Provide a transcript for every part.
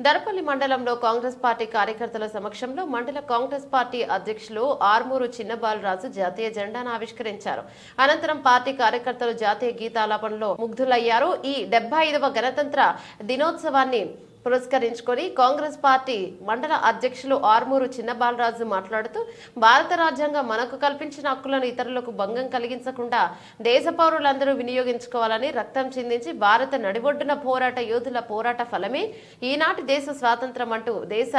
దరపల్లి మండలంలో కాంగ్రెస్ పార్టీ కార్యకర్తల సమక్షంలో మండల కాంగ్రెస్ పార్టీ అధ్యక్షులు ఆర్మూరు చిన్నబాలరాజు జాతీయ జెండాను ఆవిష్కరించారు. అనంతరం పార్టీ కార్యకర్తలు జాతీయ గీతాలాపనలో ముగ్ధులయ్యారు. ఈ డెబ్బై ఐదవ గణతంత్ర దినోత్సవాన్ని పురస్కరించుకొని కాంగ్రెస్ పార్టీ మండల అధ్యక్షులు ఆర్మూరు చిన్నబాలరాజు మాట్లాడుతూ భారత రాజ్యాంగం మనకు కల్పించిన హక్కులను ఇతరులకు భంగం కలిగించకుండా దేశ పౌరులందరూ వినియోగించుకోవాలని రక్తం చిందించి భారత నడిబొడ్డున పోరాట యోధుల పోరాట ఫలమే ఈనాటి దేశ స్వాతంత్రం అంటూ దేశ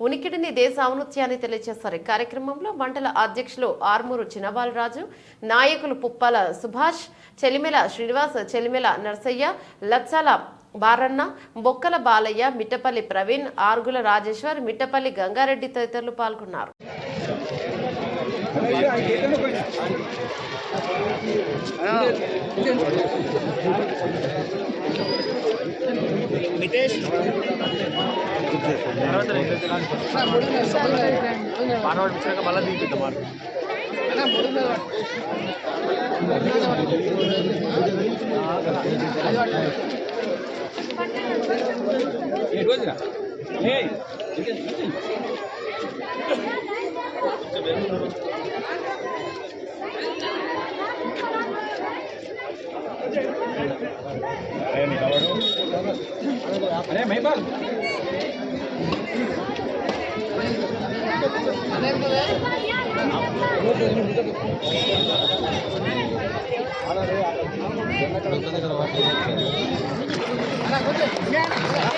ఉనికిడిని దేశ ఔన్నత్యాన్ని తెలియజేస్తారు ఈ కార్యక్రమంలో మండల అధ్యక్షులు ఆర్మూరు చినబాలరాజు నాయకులు పుప్పాల సుభాష్ చెలిమెల శ్రీనివాస్ చెలిమెల నర్సయ్య లచ్చాల బారన్న బొక్కల బాలయ్య మిట్టపల్లి ప్రవీణ్ ఆర్గుల రాజేశ్వర్ మిట్టపల్లి గంగారెడ్డి తదితరులు పాల్గొన్నారు. మానవాడు మళ్ళీ దిగుతుంది మాట రోజున అరే మహిబాల్ అలా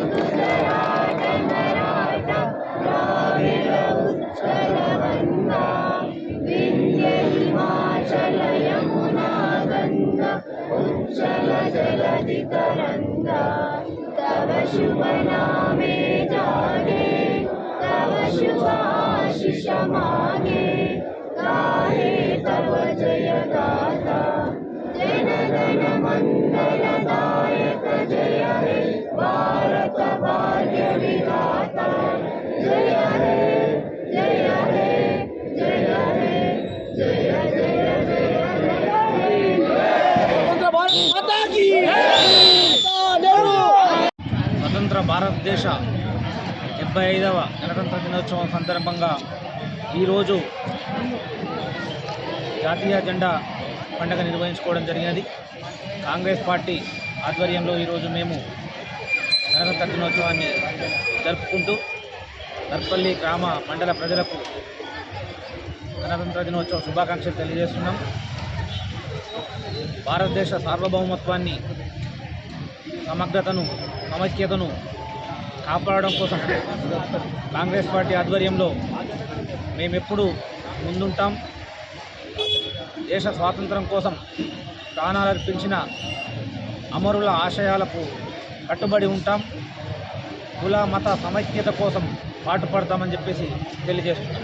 शुभनामे जागे तव शुभाशिषमागे। భారతదేశ డెబ్బై ఐదవ గణతంత్ర దినోత్సవం సందర్భంగా ఈరోజు జాతీయ జెండా పండుగ నిర్వహించుకోవడం జరిగినది. కాంగ్రెస్ పార్టీ ఆధ్వర్యంలో ఈరోజు మేము గణతంత్ర దినోత్సవాన్ని జరుపుకుంటూ నర్పల్లి గ్రామ మండల ప్రజలకు గణతంత్ర దినోత్సవ శుభాకాంక్షలు తెలియజేస్తున్నాం. భారతదేశ సార్వభౌమత్వాన్ని సమగ్రతను సమైక్యతను కాపాడడం కోసం కాంగ్రెస్ పార్టీ ఆధ్వర్యంలో మేమెప్పుడు ముందుంటాం. దేశ స్వాతంత్రం కోసం ప్రాణాలు అర్పించిన అమరుల ఆశయాలకు కట్టుబడి ఉంటాం. కుల మత సమైక్యత కోసం పాటుపడతామని చెప్పేసి తెలియజేస్తున్నాం.